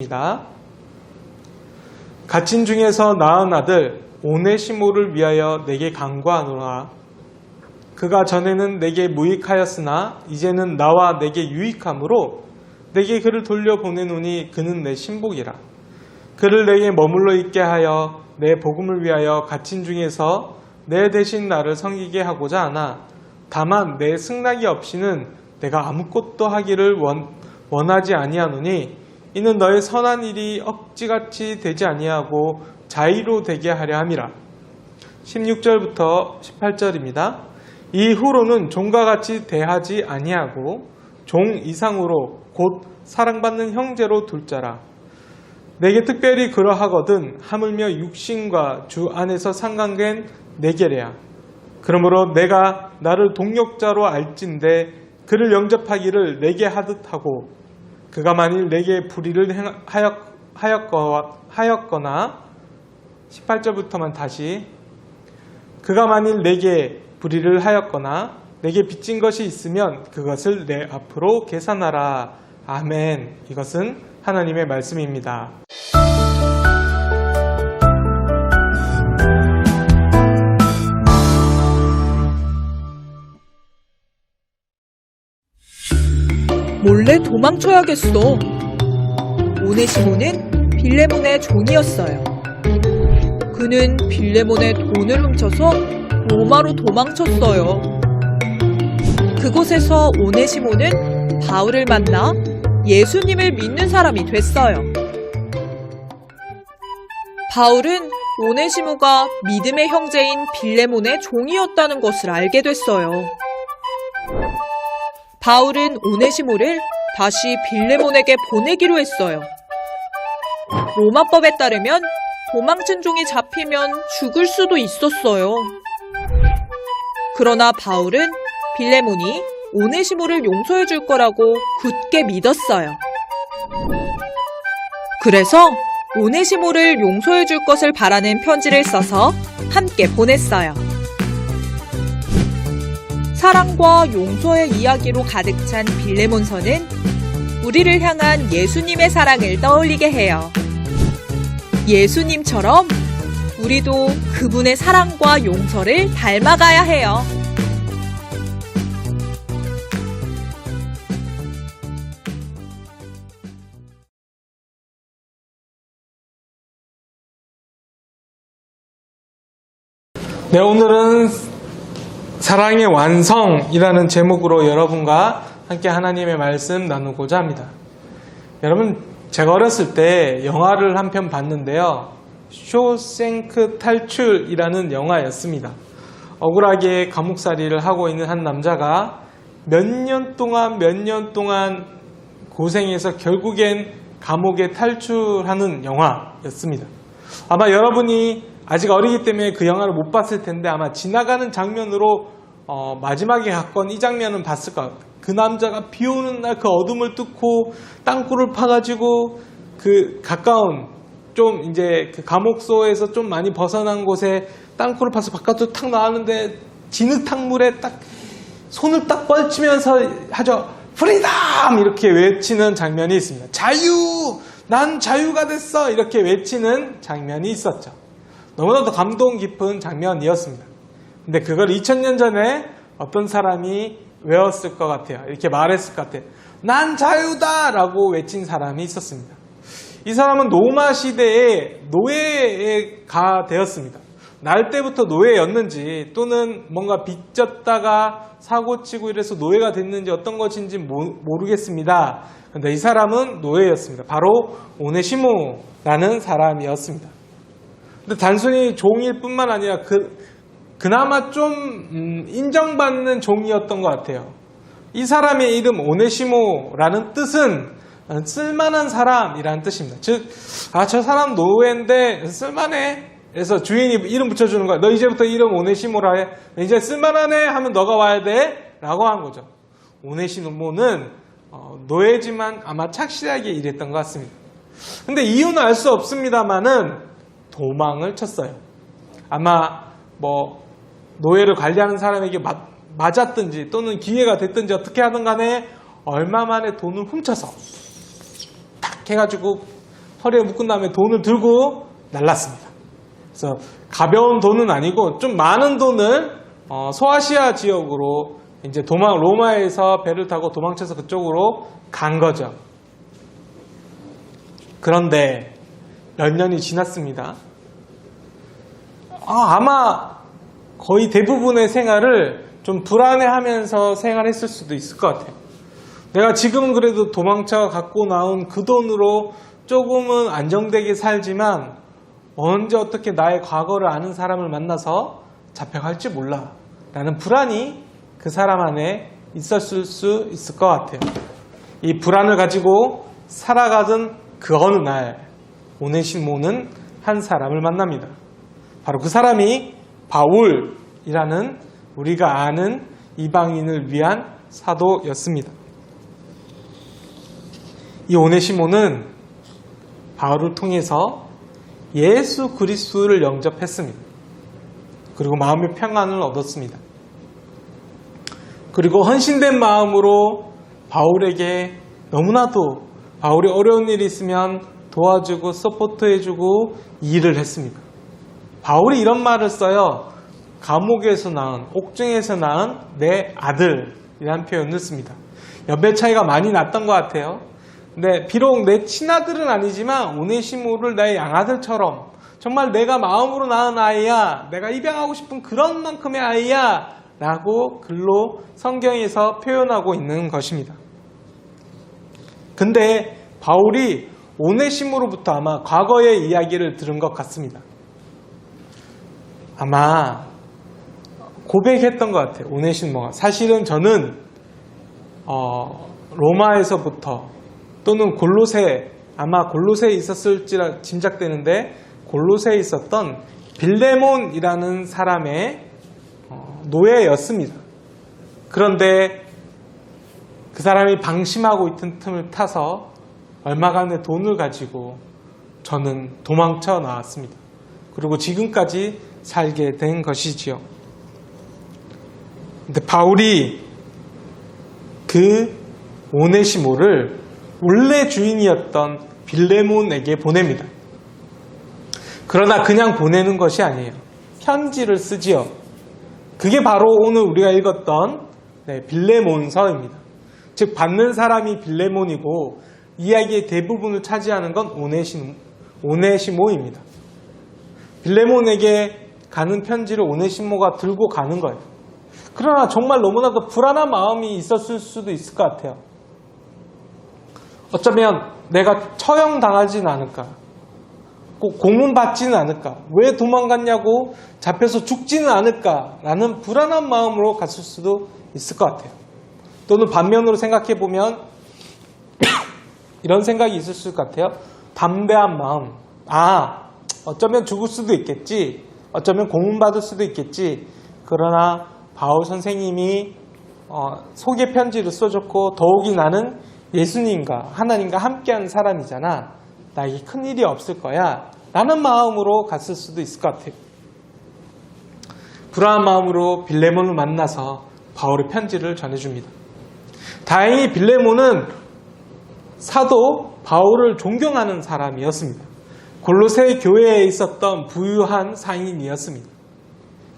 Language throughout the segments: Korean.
입니다. 갇힌 중에서 낳은 아들 오네시모를 위하여 내게 간구하노라. 그가 전에는 내게 무익하였으나 이제는 나와 내게 유익함으로 내게 그를 돌려 보내노니 그는 내 신복이라. 그를 내게 머물러 있게 하여 내 복음을 위하여 갇힌 중에서 내 대신 나를 섬기게 하고자 하나 다만 내 승낙이 없이는 내가 아무것도 하기를 원, 원하지 아니하노니 이는 너의 선한 일이 억지같이 되지 아니하고 자의로 되게 하려 함이라. 16절부터 18절입니다. 이후로는 종과 같이 대하지 아니하고 종 이상으로 곧 사랑받는 형제로 둘 자라. 내게 특별히 그러하거든 하물며 육신과 주 안에서 상관된 내게래야. 그러므로 내가 나를 동력자로 알진대 그를 영접하기를 내게 하듯 하고 그가 만일 내게 불의를 하였거나 18절부터만 다시 그가 만일 내게 불의를 하였거나 내게 빚진 것이 있으면 그것을 내 앞으로 계산하라. 아멘. 이것은 하나님의 말씀입니다. 몰래 도망쳐야겠어. 오네시모는 빌레몬의 종이었어요. 그는 빌레몬의 돈을 훔쳐서 로마로 도망쳤어요. 그곳에서 오네시모는 바울을 만나 예수님을 믿는 사람이 됐어요. 바울은 오네시모가 믿음의 형제인 빌레몬의 종이었다는 것을 알게 됐어요. 바울은 오네시모를 다시 빌레몬에게 보내기로 했어요. 로마법에 따르면 도망친 종이 잡히면 죽을 수도 있었어요. 그러나 바울은 빌레몬이 오네시모를 용서해 줄 거라고 굳게 믿었어요. 그래서 오네시모를 용서해 줄 것을 바라는 편지를 써서 함께 보냈어요. 사랑과 용서의 이야기로 가득 찬 빌레몬서는 우리를 향한 예수님의 사랑을 떠올리게 해요. 예수님처럼 우리도 그분의 사랑과 용서를 닮아가야 해요. 네, 오늘은 사랑의 완성이라는 제목으로 여러분과 함께 하나님의 말씀 나누고자 합니다. 여러분, 제가 어렸을 때 영화를 한 편 봤는데요. 쇼생크 탈출이라는 영화였습니다. 억울하게 감옥살이를 하고 있는 한 남자가 몇 년 동안 몇 년 동안 고생해서 결국엔 감옥에 탈출하는 영화였습니다. 아마 여러분이 아직 어리기 때문에 그 영화를 못 봤을 텐데 아마 지나가는 장면으로 어, 마지막에 갔건 이 장면은 봤을 것 같아요. 그 남자가 비 오는 날 그 어둠을 뚫고 땅굴을 파가지고 그 가까운 좀 이제 그 감옥소에서 좀 많이 벗어난 곳에 땅굴을 파서 바깥으로 탁 나왔는데 진흙탕물에 딱 손을 딱 뻘치면서 하죠. 프리덤! 이렇게 외치는 장면이 있습니다. 자유! 난 자유가 됐어! 이렇게 외치는 장면이 있었죠. 너무나도 감동 깊은 장면이었습니다. 근데 그걸 2000년 전에 어떤 사람이 외웠을 것 같아요. 이렇게 말했을 것 같아요. 난 자유다! 라고 외친 사람이 있었습니다. 이 사람은 로마 시대에 노예가 되었습니다. 날 때부터 노예였는지 또는 뭔가 빚졌다가 사고치고 이래서 노예가 됐는지 어떤 것인지 모, 모르겠습니다. 근데 이 사람은 노예였습니다. 바로 오네시모라는 사람이었습니다. 근데 단순히 종일 뿐만 아니라 그, 그나마 좀 음, 인정받는 종이었던 것 같아요. 이 사람의 이름 오네시모라는 뜻은 쓸만한 사람이라는 뜻입니다. 즉, 아, 저 사람 노예인데 쓸만해. 그래서 주인이 이름 붙여주는 거야. 너 이제부터 이름 오네시모라 해. 이제 쓸만하네 하면 너가 와야 돼. 라고 한 거죠. 오네시모는 어, 노예지만 아마 착실하게 일했던 것 같습니다. 근데 이유는 알 수 없습니다만은 도망을 쳤어요. 아마 뭐 노예를 관리하는 사람에게 맞, 맞았든지 또는 기회가 됐든지 어떻게 하든 간에 얼마 만에 돈을 훔쳐서 딱 해가지고 허리에 묶은 다음에 돈을 들고 날랐습니다. 그래서 가벼운 돈은 아니고 좀 많은 돈을 어, 소아시아 지역으로 이제 도망 로마에서 배를 타고 도망쳐서 그쪽으로 간 거죠. 그런데 몇 년이 지났습니다. 아, 아마 거의 대부분의 생활을 좀 불안해하면서 생활했을 수도 있을 것 같아요. 내가 지금은 그래도 도망쳐 갖고 나온 그 돈으로 조금은 안정되게 살지만 언제 어떻게 나의 과거를 아는 사람을 만나서 잡혀갈지 몰라 라는 불안이 그 사람 안에 있었을 수 있을 것 같아요. 이 불안을 가지고 살아가던 그 어느 날 오네시모는 한 사람을 만납니다. 바로 그 사람이 바울이라는 우리가 아는 이방인을 위한 사도였습니다. 이 오네시모는 바울을 통해서 예수 그리스도를 영접했습니다. 그리고 마음의 평안을 얻었습니다. 그리고 헌신된 마음으로 바울에게 너무나도 바울이 어려운 일이 있으면 도와주고 서포트해주고 일을 했습니다. 바울이 이런 말을 써요. 감옥에서 낳은, 옥중에서 낳은 내 아들이라는 표현을 씁니다. 연배 차이가 많이 났던 것 같아요. 근데 비록 내 친아들은 아니지만 오네시모를 나의 양아들처럼 정말 내가 마음으로 낳은 아이야, 내가 입양하고 싶은 그런 만큼의 아이야 라고 글로 성경에서 표현하고 있는 것입니다. 근데 바울이 오네시모로부터 아마 과거의 이야기를 들은 것 같습니다. 아마 고백했던 것 같아요. 오네시모가. 사실은 저는 어, 로마에서부터 또는 골로새 아마 골로새에 있었을지라 짐작되는데 골로새에 있었던 빌레몬이라는 사람의 어, 노예였습니다. 그런데 그 사람이 방심하고 있던 틈을 타서 얼마간의 돈을 가지고 저는 도망쳐 나왔습니다. 그리고 지금까지 살게 된 것이지요. 근데 바울이 그 오네시모를 원래 주인이었던 빌레몬에게 보냅니다. 그러나 그냥 보내는 것이 아니에요. 편지를 쓰지요. 그게 바로 오늘 우리가 읽었던 네, 빌레몬서입니다. 즉 받는 사람이 빌레몬이고 이야기의 대부분을 차지하는 건 오네시, 오네시모입니다. 빌레몬에게 가는 편지를 오네시모가 들고 가는 거예요. 그러나 정말 너무나도 불안한 마음이 있었을 수도 있을 것 같아요. 어쩌면 내가 처형당하지는 않을까? 꼭 고문 받지는 않을까? 왜 도망갔냐고 잡혀서 죽지는 않을까? 라는 불안한 마음으로 갔을 수도 있을 것 같아요. 또는 반면으로 생각해 보면 이런 생각이 있을 것 같아요. 담대한 마음. 아, 어쩌면 죽을 수도 있겠지. 어쩌면 고문받을 수도 있겠지. 그러나 바울 선생님이 어, 소개 편지를 써줬고 더욱이 나는 예수님과 하나님과 함께하는 사람이잖아. 나에게 큰 일이 없을 거야. 라는 마음으로 갔을 수도 있을 것 같아요. 불안한 마음으로 빌레몬을 만나서 바울의 편지를 전해줍니다. 다행히 빌레몬은 사도 바울을 존경하는 사람이었습니다. 골로새 교회에 있었던 부유한 상인이었습니다.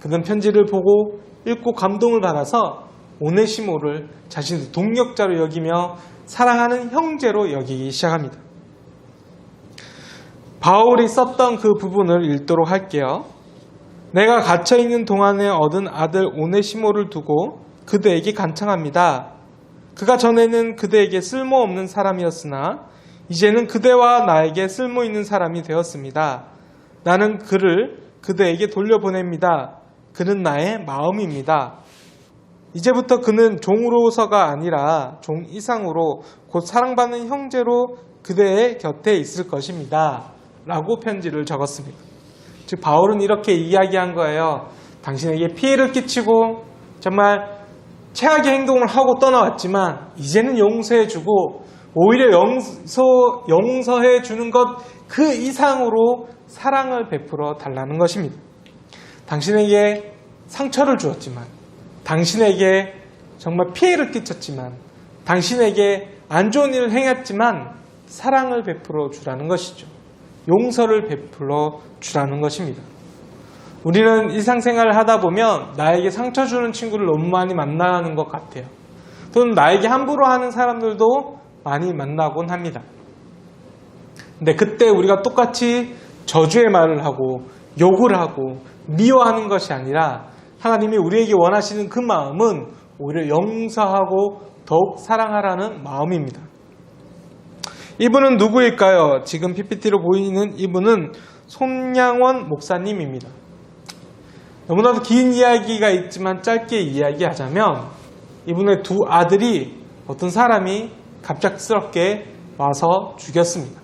그는 편지를 보고 읽고 감동을 받아서 오네시모를 자신의 동력자로 여기며 사랑하는 형제로 여기기 시작합니다. 바울이 썼던 그 부분을 읽도록 할게요. 내가 갇혀 있는 동안에 얻은 아들 오네시모를 두고 그대에게 간청합니다. 그가 전에는 그대에게 쓸모없는 사람이었으나 이제는 그대와 나에게 쓸모 있는 사람이 되었습니다. 나는 그를 그대에게 돌려보냅니다. 그는 나의 마음입니다. 이제부터 그는 종으로서가 아니라 종 이상으로 곧 사랑받는 형제로 그대의 곁에 있을 것입니다. 라고 편지를 적었습니다. 즉, 바울은 이렇게 이야기한 거예요. 당신에게 피해를 끼치고 정말 최악의 행동을 하고 떠나왔지만 이제는 용서해주고 오히려 용서, 용서해 주는 것 그 이상으로 사랑을 베풀어 달라는 것입니다. 당신에게 상처를 주었지만 당신에게 정말 피해를 끼쳤지만 당신에게 안 좋은 일을 행했지만 사랑을 베풀어 주라는 것이죠. 용서를 베풀어 주라는 것입니다. 우리는 일상생활을 하다 보면 나에게 상처 주는 친구를 너무 많이 만나는 것 같아요. 또는 나에게 함부로 하는 사람들도 많이 만나곤 합니다. 근데 그때 우리가 똑같이 저주의 말을 하고 욕을 하고 미워하는 것이 아니라 하나님이 우리에게 원하시는 그 마음은 오히려 용서하고 더욱 사랑하라는 마음입니다. 이분은 누구일까요? 지금 PPT로 보이는 이분은 손양원 목사님입니다. 너무나도 긴 이야기가 있지만 짧게 이야기하자면 이분의 두 아들이 어떤 사람이 갑작스럽게 와서 죽였습니다.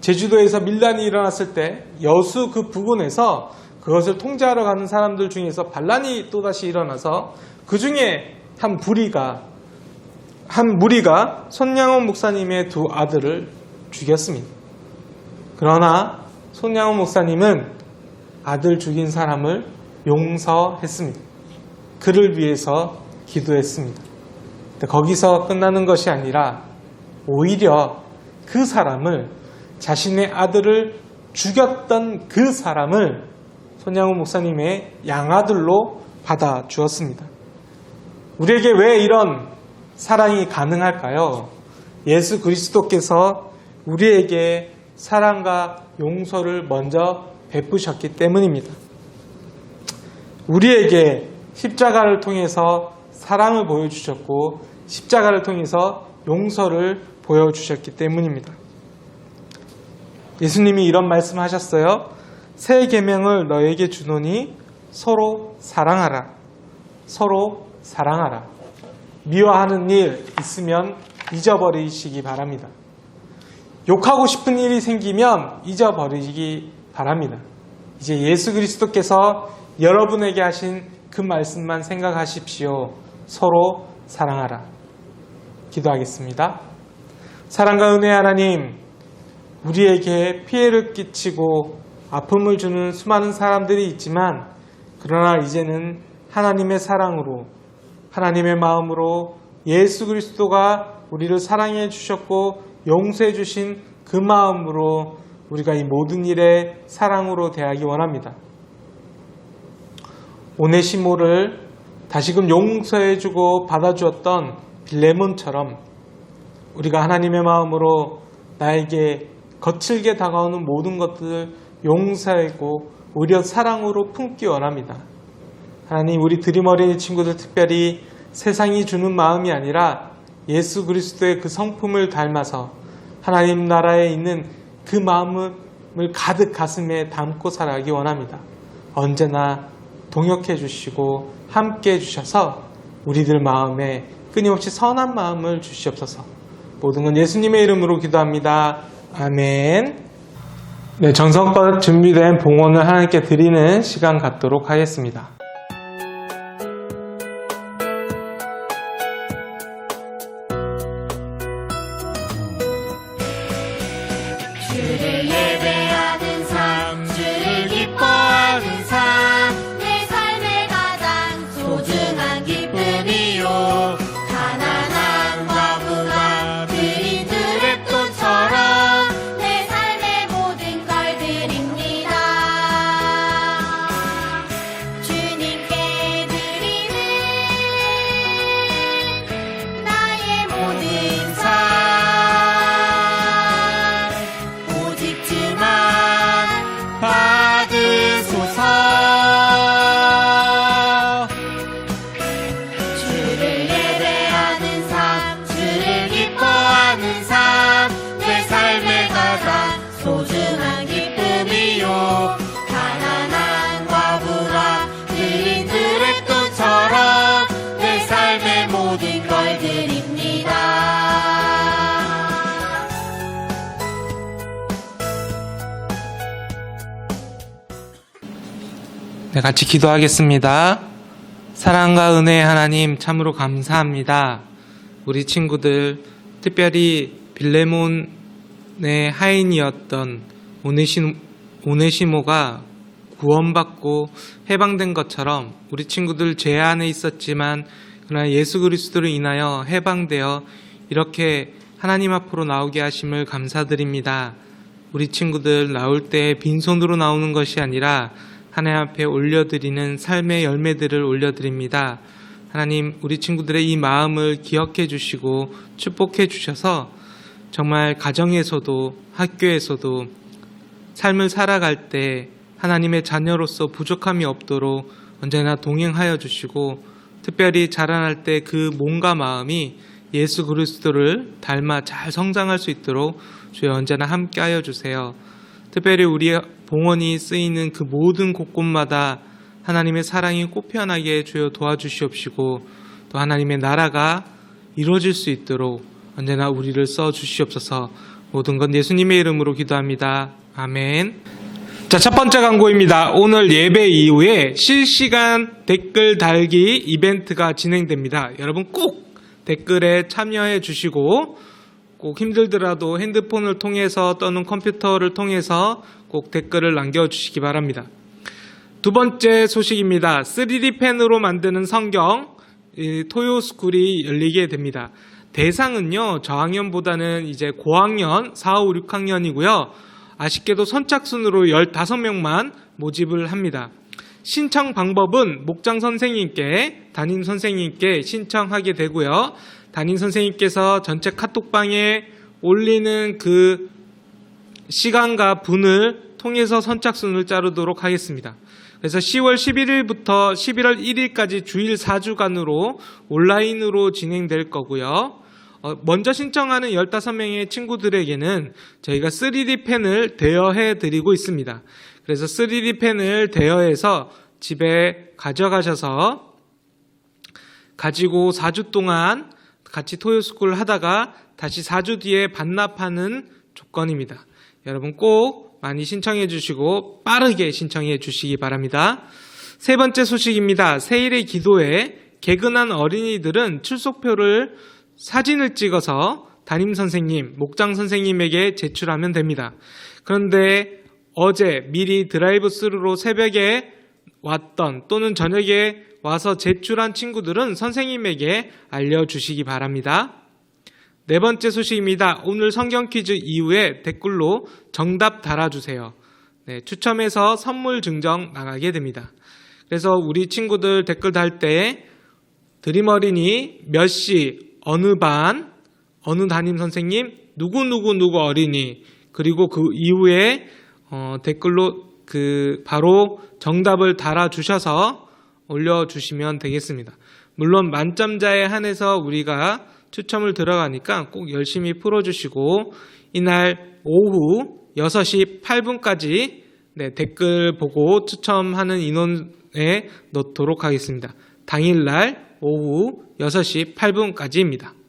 제주도에서 밀란이 일어났을 때 여수 그 부근에서 그것을 통제하러 가는 사람들 중에서 반란이 또다시 일어나서 그 중에 한 부리가 한 무리가 손양원 목사님의 두 아들을 죽였습니다. 그러나 손양원 목사님은 아들 죽인 사람을 용서했습니다. 그를 위해서 기도했습니다. 거기서 끝나는 것이 아니라 오히려 그 사람을 자신의 아들을 죽였던 그 사람을 손양훈 목사님의 양아들로 받아 주었습니다. 우리에게 왜 이런 사랑이 가능할까요? 예수 그리스도께서 우리에게 사랑과 용서를 먼저 베푸셨기 때문입니다. 우리에게 십자가를 통해서 사랑을 보여주셨고 십자가를 통해서 용서를 보여주셨기 때문입니다. 예수님이 이런 말씀하셨어요. 새 계명을 너에게 주노니 서로 사랑하라. 서로 사랑하라. 미워하는 일 있으면 잊어버리시기 바랍니다. 욕하고 싶은 일이 생기면 잊어버리기 바랍니다. 이제 예수 그리스도께서 여러분에게 하신 그 말씀만 생각하십시오. 서로 사랑하라. 기도하겠습니다. 사랑과 은혜 하나님, 우리에게 피해를 끼치고 아픔을 주는 수많은 사람들이 있지만, 그러나 이제는 하나님의 사랑으로, 하나님의 마음으로 예수 그리스도가 우리를 사랑해 주셨고 용서해 주신 그 마음으로 우리가 이 모든 일에 사랑으로 대하기 원합니다. 오네시모를 다시금 용서해주고 받아주었던 빌레몬처럼 우리가 하나님의 마음으로 나에게 거칠게 다가오는 모든 것들을 용서하고 오히려 사랑으로 품기 원합니다. 하나님 우리 드림어린이 친구들 특별히 세상이 주는 마음이 아니라 예수 그리스도의 그 성품을 닮아서 하나님 나라에 있는 그 마음을 가득 가슴에 담고 살아가기 원합니다. 언제나 동역해 주시고 함께 해 주셔서 우리들 마음에 끊임없이 선한 마음을 주시옵소서. 모든 건 예수님의 이름으로 기도합니다. 아멘. 네, 정성껏 준비된 봉헌을 하나님께 드리는 시간 갖도록 하겠습니다. 같이 기도하겠습니다. 사랑과 은혜의 하나님 참으로 감사합니다. 우리 친구들 특별히 빌레몬의 하인이었던 오네시, 오네시모가 구원받고 해방된 것처럼 우리 친구들 죄 안에 있었지만 그러나 예수 그리스도로 인하여 해방되어 이렇게 하나님 앞으로 나오게 하심을 감사드립니다. 우리 친구들 나올 때 빈손으로 나오는 것이 아니라 하나님 앞에 올려드리는 삶의 열매들을 올려드립니다. 하나님, 우리 친구들의 이 마음을 기억해 주시고 축복해 주셔서 정말 가정에서도 학교에서도 삶을 살아갈 때 하나님의 자녀로서 부족함이 없도록 언제나 동행하여 주시고 특별히 자라날 때 그 몸과 마음이 예수 그리스도를 닮아 잘 성장할 수 있도록 주여 언제나 함께하여 주세요. 특별히 우리 봉헌이 쓰이는 그 모든 곳곳마다 하나님의 사랑이 꽃피어나게 주여 도와주시옵시고 또 하나님의 나라가 이루어질 수 있도록 언제나 우리를 써 주시옵소서 모든 건 예수님의 이름으로 기도합니다. 아멘. 자, 첫 번째 광고입니다. 오늘 예배 이후에 실시간 댓글 달기 이벤트가 진행됩니다. 여러분 꼭 댓글에 참여해 주시고 꼭 힘들더라도 핸드폰을 통해서 또는 컴퓨터를 통해서 꼭 댓글을 남겨주시기 바랍니다. 두 번째 소식입니다. 3D 펜으로 만드는 성경 이 토요스쿨이 열리게 됩니다. 대상은요, 저학년보다는 이제 고학년, 4, 5, 6학년이고요. 아쉽게도 선착순으로 15명만 모집을 합니다. 신청 방법은 목장 선생님께, 담임 선생님께 신청하게 되고요. 담임 선생님께서 전체 카톡방에 올리는 그 시간과 분을 통해서 선착순을 자르도록 하겠습니다. 그래서 10월 11일부터 11월 1일까지 주일 4주간으로 온라인으로 진행될 거고요. 어, 먼저 신청하는 15명의 친구들에게는 저희가 3D 펜을 대여해 드리고 있습니다. 그래서 3D 펜을 대여해서 집에 가져가셔서 가지고 4주 동안 같이 토요스쿨 하다가 다시 4주 뒤에 반납하는 조건입니다. 여러분 꼭 많이 신청해 주시고 빠르게 신청해 주시기 바랍니다. 세 번째 소식입니다. 세일의 기도에 개근한 어린이들은 출석표를 사진을 찍어서 담임 선생님, 목장 선생님에게 제출하면 됩니다. 그런데 어제 미리 드라이브 스루로 새벽에 왔던 또는 저녁에 와서 제출한 친구들은 선생님에게 알려주시기 바랍니다. 네 번째 소식입니다. 오늘 성경 퀴즈 이후에 댓글로 정답 달아주세요. 네, 추첨해서 선물 증정 나가게 됩니다. 그래서 우리 친구들 댓글 달 때 드림 어린이 몇 시, 어느 반, 어느 담임 선생님, 누구누구 누구 어린이, 그리고 그 이후에 어, 댓글로 그 바로 정답을 달아주셔서 올려주시면 되겠습니다. 물론 만점자에 한해서 우리가 추첨을 들어가니까 꼭 열심히 풀어주시고 이날 오후 6시 8분까지 네, 댓글 보고 추첨하는 인원에 넣도록 하겠습니다. 당일날 오후 6시 8분까지입니다.